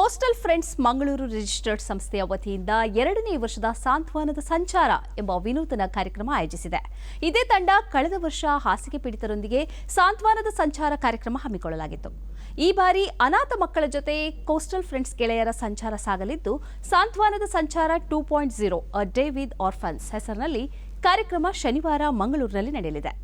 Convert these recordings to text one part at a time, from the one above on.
Coastal friends Mangaluru registered ಸಂಸ್ಥೆಯ ವತಿಯಿಂದ ಎರಡನೇ ವರ್ಷದ ಸಾಂತ್ವನದ ಸಂಚಾರ ಎಂಬ ವಿನೂತನ ಕಾರ್ಯಕ್ರಮ ಆಯೋಜಿಸಿದೆ. ಇದೇ ತಂಡ ಕಳೆದ ವರ್ಷ ಹಾಸಿಗೆ ಪೀಡಿತರೊಂದಿಗೆ ಸಾಂತ್ವನದ ಸಂಚಾರ ಕಾರ್ಯಕ್ರಮ ಹಮ್ಮಿಕೊಳ್ಳಲಾಗಿತ್ತು. ಈ ಬಾರಿ ಅನಾಥ ಮಕ್ಕಳ ಜೊತೆ ಕೋಸ್ಟಲ್ ಫ್ರೆಂಡ್ಸ್ ಗೆಳೆಯರ ಸಂಚಾರ ಸಾಗಲಿದ್ದು, ಸಾಂತ್ವನದ ಸಂಚಾರ two point zero a day with orphans ಹೆಸರಿನಲ್ಲಿ ಕಾರ್ಯಕ್ರಮ ಶನಿವಾರ ಮಂಗಳೂರಿನಲ್ಲಿ ನಡೆಯಲಿದೆ.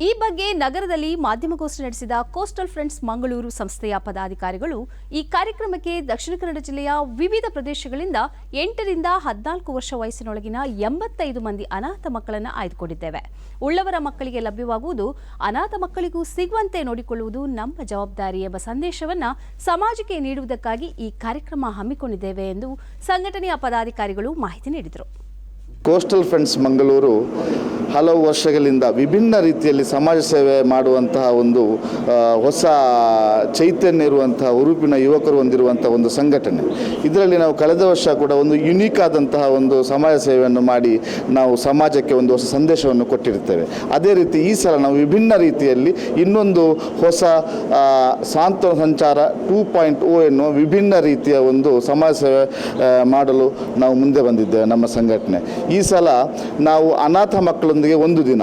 ಈ ಬಗ್ಗೆ ನಗರದಲ್ಲಿ ಮಾಧ್ಯಮಗೋಷ್ಠಿ ನಡೆಸಿದ ಕೋಸ್ಟಲ್ ಫ್ರೆಂಡ್ಸ್ ಮಂಗಳೂರು ಸಂಸ್ಥೆಯ ಪದಾಧಿಕಾರಿಗಳು ಈ ಕಾರ್ಯಕ್ರಮಕ್ಕೆ ದಕ್ಷಿಣ ಕನ್ನಡ ಜಿಲ್ಲೆಯ ವಿವಿಧ ಪ್ರದೇಶಗಳಿಂದ ಎಂಟರಿಂದ ಹದಿನಾಲ್ಕು ವರ್ಷ ವಯಸ್ಸಿನೊಳಗಿನ ಎಂಬತ್ತೈದು ಮಂದಿ ಅನಾಥ ಮಕ್ಕಳನ್ನು ಆಯ್ದುಕೊಂಡಿದ್ದೇವೆ. ಉಳ್ಳವರ ಮಕ್ಕಳಿಗೆ ಲಭ್ಯವಾಗುವುದು, ಅನಾಥ ಮಕ್ಕಳಿಗೂ ಸಿಗುವಂತೆ ನೋಡಿಕೊಳ್ಳುವುದು ನಮ್ಮ ಜವಾಬ್ದಾರಿ ಎಂಬ ಸಂದೇಶವನ್ನ ಸಮಾಜಕ್ಕೆ ನೀಡುವುದಕ್ಕಾಗಿ ಈ ಕಾರ್ಯಕ್ರಮ ಹಮ್ಮಿಕೊಂಡಿದ್ದೇವೆ ಎಂದು ಸಂಘಟನೆಯ ಪದಾಧಿಕಾರಿಗಳು ಮಾಹಿತಿ ನೀಡಿದರು. ಕೋಸ್ಟಲ್ ಫ್ರೆಂಡ್ಸ್ ಮಂಗಳೂರು ಹಲವು ವರ್ಷಗಳಿಂದ ವಿಭಿನ್ನ ರೀತಿಯಲ್ಲಿ ಸಮಾಜ ಸೇವೆ ಮಾಡುವಂತಹ ಒಂದು ಹೊಸ ಚೈತನ್ಯ ಇರುವಂತಹ ಉರುಪಿನ ಯುವಕರು ಹೊಂದಿರುವಂಥ ಒಂದು ಸಂಘಟನೆ. ಇದರಲ್ಲಿ ನಾವು ಕಳೆದ ವರ್ಷ ಕೂಡ ಒಂದು ಯುನೀಕ್ ಆದಂತಹ ಒಂದು ಸಮಾಜ ಸೇವೆಯನ್ನು ಮಾಡಿ ನಾವು ಸಮಾಜಕ್ಕೆ ಒಂದು ಹೊಸ ಸಂದೇಶವನ್ನು ಕೊಟ್ಟಿರ್ತೇವೆ ಅದೇ ರೀತಿ ಈ ಸಲ ನಾವು ವಿಭಿನ್ನ ರೀತಿಯಲ್ಲಿ ಇನ್ನೊಂದು ಹೊಸ ಸಾಂತ್ವನ ಸಂಚಾರ ಟೂ ಪಾಯಿಂಟ್ ಓ ಎನ್ನುವ ವಿಭಿನ್ನ ರೀತಿಯ ಒಂದು ಸಮಾಜ ಸೇವೆ ಮಾಡಲು ನಾವು ಮುಂದೆ ಬಂದಿದ್ದೇವೆ ನಮ್ಮ ಸಂಘಟನೆ. ಈ ಸಲ ನಾವು ಅನಾಥ ಮಕ್ಕಳೊಂದಿಗೆ ಒಂದು ದಿನ.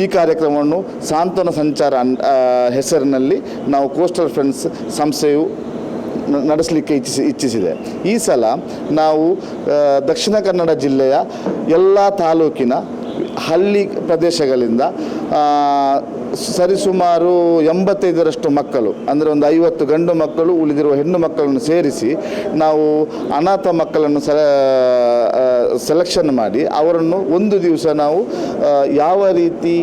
ಈ ಕಾರ್ಯಕ್ರಮವನ್ನು ಸಾಂತ್ವನ ಸಂಚಾರ ಹೆಸರಿನಲ್ಲಿ ನಾವು ಕೋಸ್ಟಲ್ ಫ್ರೆಂಡ್ಸ್ ಸಂಸ್ಥೆಯು ನಡೆಸಲಿಕ್ಕೆ ಇಚ್ಛಿಸಿ, ಇಚ್ಛಿಸಿದೆ. ಈ ಸಲ ನಾವು ದಕ್ಷಿಣ ಕನ್ನಡ ಜಿಲ್ಲೆಯ ಎಲ್ಲ ತಾಲೂಕಿನ ಹಳ್ಳಿ ಪ್ರದೇಶಗಳಿಂದ ಸರಿಸುಮಾರು ಎಂಬತ್ತೈದರಷ್ಟು ಮಕ್ಕಳು, ಅಂದರೆ ಒಂದು ಐವತ್ತು ಗಂಡು ಮಕ್ಕಳು ಉಳಿದಿರುವ ಹೆಣ್ಣು ಮಕ್ಕಳನ್ನು ಸೇರಿಸಿ ನಾವು ಅನಾಥ ಮಕ್ಕಳನ್ನು ಸೆ ಸೆಲೆಕ್ಷನ್ ಮಾಡಿ ಅವರನ್ನು ಒಂದು ದಿವಸ ನಾವು ಯಾವ ರೀತಿ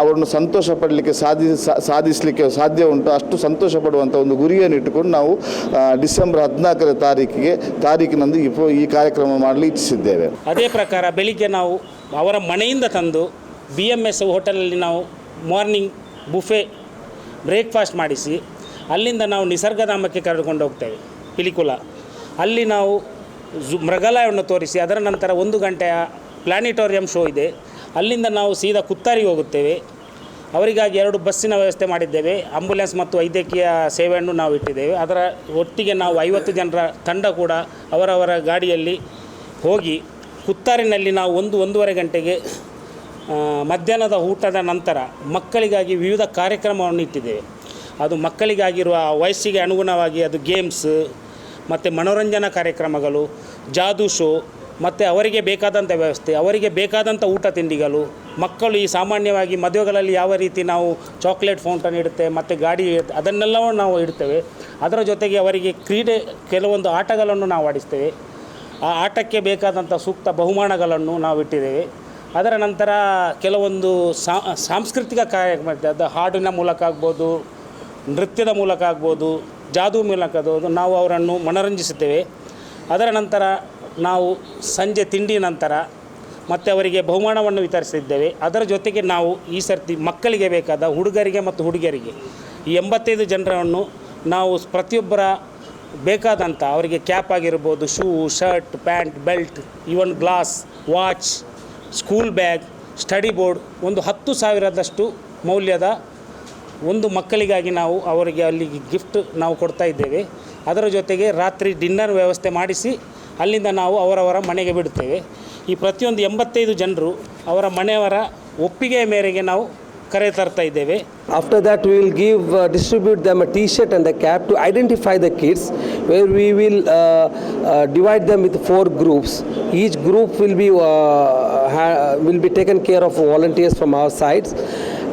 ಅವರನ್ನು ಸಂತೋಷ ಪಡಲಿಕ್ಕೆ ಸಾಧಿ ಸಾಧಿಸಲಿಕ್ಕೆ ಸಾಧ್ಯ ಉಂಟು ಅಷ್ಟು ಸಂತೋಷ ಪಡುವಂಥ ಒಂದು ಗುರಿಯನ್ನು ಇಟ್ಟುಕೊಂಡು ನಾವು ಡಿಸೆಂಬರ್ ಹದಿನಾಲ್ಕರ ತಾರೀಕಿಗೆ, ತಾರೀಕಿನಂದು ಈ ಕಾರ್ಯಕ್ರಮ ಮಾಡಲು ಇಚ್ಛಿಸಿದ್ದೇವೆ. ಅದೇ ಪ್ರಕಾರ ಬೆಳಿಗ್ಗೆ ನಾವು ಅವರ ಮನೆಯಿಂದ ತಂದು ಬಿ ಎಂ ಎಸ್ ಹೋಟೆಲಲ್ಲಿ ನಾವು ಮಾರ್ನಿಂಗ್ ಬುಫೆ ಬ್ರೇಕ್ಫಾಸ್ಟ್ ಮಾಡಿಸಿ, ಅಲ್ಲಿಂದ ನಾವು ನಿಸರ್ಗಧಾಮಕ್ಕೆ ಕರೆದುಕೊಂಡು ಹೋಗ್ತೇವೆ ಪಿಲಿಕುಲ ಅಲ್ಲಿ ನಾವು ಝು ಮೃಗಾಲಯವನ್ನು ತೋರಿಸಿ, ಅದರ ನಂತರ ಒಂದು ಗಂಟೆಯ ಪ್ಲಾನಿಟೋರಿಯಂ ಶೋ ಇದೆ. ಅಲ್ಲಿಂದ ನಾವು ಸೀದಾ ಕುತ್ತಾರಿಗೆ ಹೋಗುತ್ತೇವೆ. ಅವರಿಗಾಗಿ ಎರಡು ಬಸ್ಸಿನ ವ್ಯವಸ್ಥೆ ಮಾಡಿದ್ದೇವೆ. ಆಂಬ್ಯುಲೆನ್ಸ್ ಮತ್ತು ವೈದ್ಯಕೀಯ ಸೇವೆಯನ್ನು ನಾವು ಇಟ್ಟಿದ್ದೇವೆ. ಅದರ ಒಟ್ಟಿಗೆ ನಾವು ಐವತ್ತು ಜನರ ತಂಡ ಕೂಡ ಅವರವರ ಗಾಡಿಯಲ್ಲಿ ಹೋಗಿ ಕುತ್ತಾರಿನಲ್ಲಿ ನಾವು ಒಂದು, ಒಂದೂವರೆ ಗಂಟೆಗೆ ಮಧ್ಯಾಹ್ನದ ಊಟದ ನಂತರ ಮಕ್ಕಳಿಗಾಗಿ ವಿವಿಧ ಕಾರ್ಯಕ್ರಮವನ್ನು ಇಟ್ಟಿದ್ದೇವೆ. ಅದು ಮಕ್ಕಳಿಗಾಗಿರುವ ವಯಸ್ಸಿಗೆ ಅನುಗುಣವಾಗಿ ಅದು ಗೇಮ್ಸ್ ಮತ್ತು ಮನೋರಂಜನಾ ಕಾರ್ಯಕ್ರಮಗಳು, ಜಾದೂ ಶೋ, ಮತ್ತು ಅವರಿಗೆ ಬೇಕಾದಂಥ ವ್ಯವಸ್ಥೆ, ಅವರಿಗೆ ಬೇಕಾದಂಥ ಊಟ ತಿಂಡಿಗಳು, ಮಕ್ಕಳು ಈ ಸಾಮಾನ್ಯವಾಗಿ ಮದುವೆಗಳಲ್ಲಿ ಯಾವ ರೀತಿ ನಾವು ಚಾಕ್ಲೇಟ್ ಫೌಂಟನ್ ಇಡುತ್ತೆ, ಮತ್ತು ಗಾಡಿ ಅದನ್ನೆಲ್ಲವೂ ನಾವು ಇಡ್ತೇವೆ. ಅದರ ಜೊತೆಗೆ ಅವರಿಗೆ ಕ್ರೀಡೆ, ಕೆಲವೊಂದು ಆಟಗಳನ್ನು ನಾವು ಆಡಿಸ್ತೇವೆ. ಆ ಆಟಕ್ಕೆ ಬೇಕಾದಂಥ ಸೂಕ್ತ ಬಹುಮಾನಗಳನ್ನು ನಾವು ಇಟ್ಟಿದ್ದೇವೆ. ಅದರ ನಂತರ ಕೆಲವೊಂದು ಸಾಂಸ್ಕೃತಿಕ ಕಾರ್ಯಕ್ರಮ ಹಾಡಿನ ಮೂಲಕ ಆಗ್ಬೋದು, ನೃತ್ಯದ ಮೂಲಕ ಆಗ್ಬೋದು ಜಾದೂ ಮೂಲಕ ನಾವು ಅವರನ್ನು ಮನರಂಜಿಸುತ್ತೇವೆ. ಅದರ ನಂತರ ನಾವು ಸಂಜೆ ತಿಂಡಿ ನಂತರ ಮತ್ತು ಅವರಿಗೆ ಬಹುಮಾನವನ್ನು ವಿತರಿಸಿದ್ದೇವೆ. ಅದರ ಜೊತೆಗೆ ನಾವು ಈ ಸರ್ತಿ ಮಕ್ಕಳಿಗೆ ಬೇಕಾದ ಹುಡುಗರಿಗೆ ಮತ್ತು ಹುಡುಗಿಯರಿಗೆ ಈ ಎಂಬತ್ತೈದು ಜನರನ್ನು ನಾವು ಪ್ರತಿಯೊಬ್ಬರ ಬೇಕಾದಂಥ ಅವರಿಗೆ ಕ್ಯಾಪ್ ಆಗಿರ್ಬೋದು, shoe, shirt, pant, belt even glass, watch, school bag, study board ಒಂದು ಹತ್ತು ಸಾವಿರದಷ್ಟು ಮೌಲ್ಯದ ಒಂದು ಮಕ್ಕಳಿಗಾಗಿ ನಾವು ಅವರಿಗೆ ಅಲ್ಲಿ ಗಿಫ್ಟ್ ನಾವು ಕೊಡ್ತಾ ಇದ್ದೇವೆ. ಅದರ ಜೊತೆಗೆ ರಾತ್ರಿ ಡಿನ್ನರ್ ವ್ಯವಸ್ಥೆ ಮಾಡಿಸಿ ಅಲ್ಲಿಂದ ನಾವು ಅವರವರ ಮನೆಗೆ ಬಿಡುತ್ತೇವೆ. ಈ ಪ್ರತಿಯೊಂದು ಎಂಬತ್ತೈದು ಜನರು ಅವರ ಮನೆಯವರ ಒಪ್ಪಿಗೆಯ ಮೇರೆಗೆ ನಾವು ಕರೆ ತರ್ತಾ ಇದ್ದೇವೆ. After that will give distribute them a T shirt and the cap to identify the kids where we will divide them with four groups each group will be will be taken care of volunteers from our sides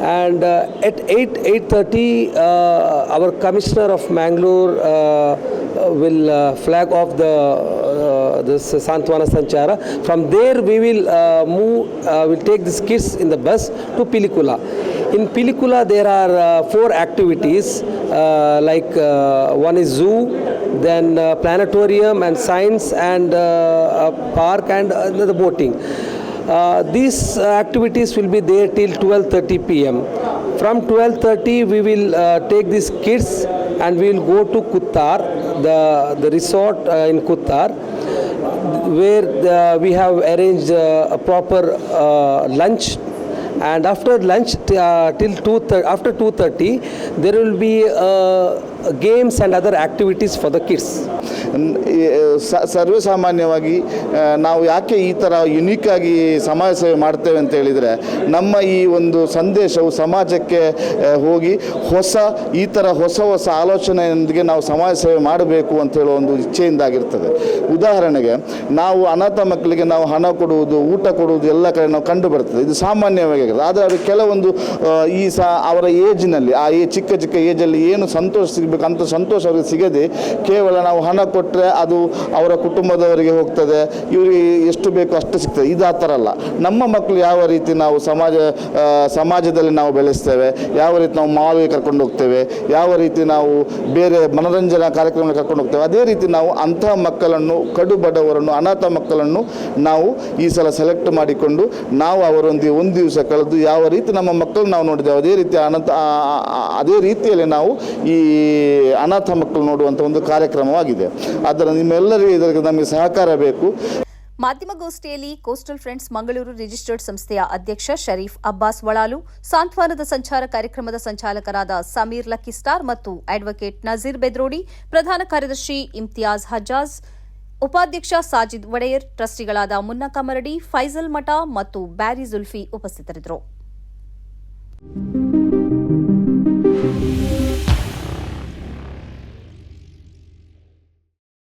And uh, at 8 8:30, uh, our commissioner of Mangalore uh, uh, will uh, flag off the uh, this Santwana Sanchara. From there, we will uh, move. Uh, we'll take these kids in the bus to Pilikula. In Pilikula, there are uh, four activities uh, like uh, one is zoo, then uh, planetarium and science and uh, park and uh, the boating. Uh, these uh, activities will be there till 12:30 p.m. From 12:30, we will uh, take these kids and we will go to Kuttar, the the resort uh, in Kuttar where we have arranged uh, a proper uh, lunch and after lunch uh, till 2 thir- after 2:30 there will be a games and other activities for the kids. ನ್- ಈ, ಸ- ಸರ್ವೇ ಸಾಮಾನ್ಯವಾಗಿ ನಾವು ಯಾಕೆ ಈ ಥರ unique ಆಗಿ ಸಮಾಜ ಸೇವೆ ಮಾಡ್ತೇವೆ ಅಂತ ಹೇಳಿದರೆ ನಮ್ಮ ಈ ಒಂದು ಸಂದೇಶವು ಸಮಾಜಕ್ಕೆ ಹೋಗಿ ಹೊಸ ಈ ಥರ ಹೊಸ ಹೊಸ ಆಲೋಚನೆಯೊಂದಿಗೆ ನಾವು ಸಮಾಜ ಸೇವೆ ಮಾಡಬೇಕು ಅಂತ ಹೇಳೋ ಒಂದು ಇಚ್ಛೆಯಿಂದಾಗಿರ್ತದೆ. ಉದಾಹರಣೆಗೆ ನಾವು ಅನಾಥ ಮಕ್ಕಳಿಗೆ ನಾವು ಹಣ ಕೊಡುವುದು ಊಟ ಕೊಡುವುದು ಎಲ್ಲ ಕಡೆ ನಾವು ಕಂಡು ಬರ್ತದೆ. ಇದು ಸಾಮಾನ್ಯವಾಗಿ ಆದರೆ ಅದು ಕೆಲವೊಂದು ಈ ಸಾ ಅವರ ಏಜ್ನಲ್ಲಿ ಆ ಏ ಚಿಕ್ಕ ಚಿಕ್ಕ ಏಜಲ್ಲಿ ಏನು ಸಂತೋಷ ಸಿಗಬೇಕು ಅಂತ ಸಂತೋಷ ಅವರಿಗೆ ಸಿಗದೆ ಕೇವಲ ನಾವು ಹಣ ಕೊಟ್ಟರೆ ಅದು ಅವರ ಕುಟುಂಬದವರಿಗೆ ಹೋಗ್ತದೆ. ಇವರಿಗೆ ಎಷ್ಟು ಬೇಕು ಅಷ್ಟು ಸಿಗ್ತದೆ. ಇದು ಆ ಥರ ಅಲ್ಲ. ನಮ್ಮ ಮಕ್ಕಳು ಯಾವ ರೀತಿ ನಾವು ಸಮಾಜ ಸಮಾಜದಲ್ಲಿ ನಾವು ಬೆಳೆಸ್ತೇವೆ, ಯಾವ ರೀತಿ ನಾವು ಮಾಲ್ಗೆ ಕರ್ಕೊಂಡು ಹೋಗ್ತೇವೆ, ಯಾವ ರೀತಿ ನಾವು ಬೇರೆ ಮನೋರಂಜನಾ ಕಾರ್ಯಕ್ರಮಗಳಿಗೆ ಕರ್ಕೊಂಡು ಹೋಗ್ತೇವೆ, ಅದೇ ರೀತಿ ನಾವು ಅಂತಹ ಮಕ್ಕಳನ್ನು, ಕಡು ಬಡವರನ್ನು, ಅನಾಥ ಮಕ್ಕಳನ್ನು ನಾವು ಈ ಸಲ ಸೆಲೆಕ್ಟ್ ಮಾಡಿಕೊಂಡು ನಾವು ಅವರೊಂದಿಗೆ ಒಂದು ದಿವಸ ಕಳೆದು ಯಾವ ರೀತಿ ನಮ್ಮ ಮಕ್ಕಳು ನಾವು ನೋಡಿದ್ದೇವೆ, ಅದೇ ರೀತಿ ಆ- ಅದೇ ರೀತಿಯಲ್ಲಿ ನಾವು ಈ ಅನಾಥ ಮಕ್ಕಳು ನೋಡುವಂಥ ಒಂದು ಕಾರ್ಯಕ್ರಮವಾಗಿದೆ. ಆದ್ದರಿಂದ ನಿಮ್ಮೆಲ್ಲರಿಗೂ ಇದಕ್ಕೆ ನಮಗೆ ಸಹಕಾರ ಬೇಕು. ಮಾಧ್ಯಮಗೋಷ್ಠಿಯಲ್ಲಿ ಕೋಸ್ಟಲ್ ಫ್ರೆಂಡ್ಸ್ ಮಂಗಳೂರು ರಿಜಿಸ್ಟರ್ಡ್ ಸಂಸ್ಥೆಯ ಅಧ್ಯಕ್ಷ ಶರೀಫ್ ಅಬ್ಬಾಸ್ ವಳಾಲು, ಸಾಂತ್ವನದ ಸಂಚಾರ ಕಾರ್ಯಕ್ರಮದ ಸಂಚಾಲಕರಾದ ಸಮೀರ್ ಲಕ್ಕಿಸ್ಟಾರ್ ಮತ್ತು ಅಡ್ವೊಕೇಟ್ ನಜೀರ್ ಬೆದ್ರೋಡಿ, ಪ್ರಧಾನ ಕಾರ್ಯದರ್ಶಿ ಇಮ್ತಿಯಾಜ್ ಹಜಾಜ್, ಉಪಾಧ್ಯಕ್ಷ ಸಾಜಿದ್ ಒಡೆಯರ್, ಟ್ರಸ್ಟಿಗಳಾದ ಮುನ್ನಾ ಕಮರಡಿ ಫೈಜಲ್ ಮಠ ಮತ್ತು ಬ್ಯಾರಿ ಜುಲ್ಫಿ ಉಪಸ್ಥಿತರಿದ್ದರು.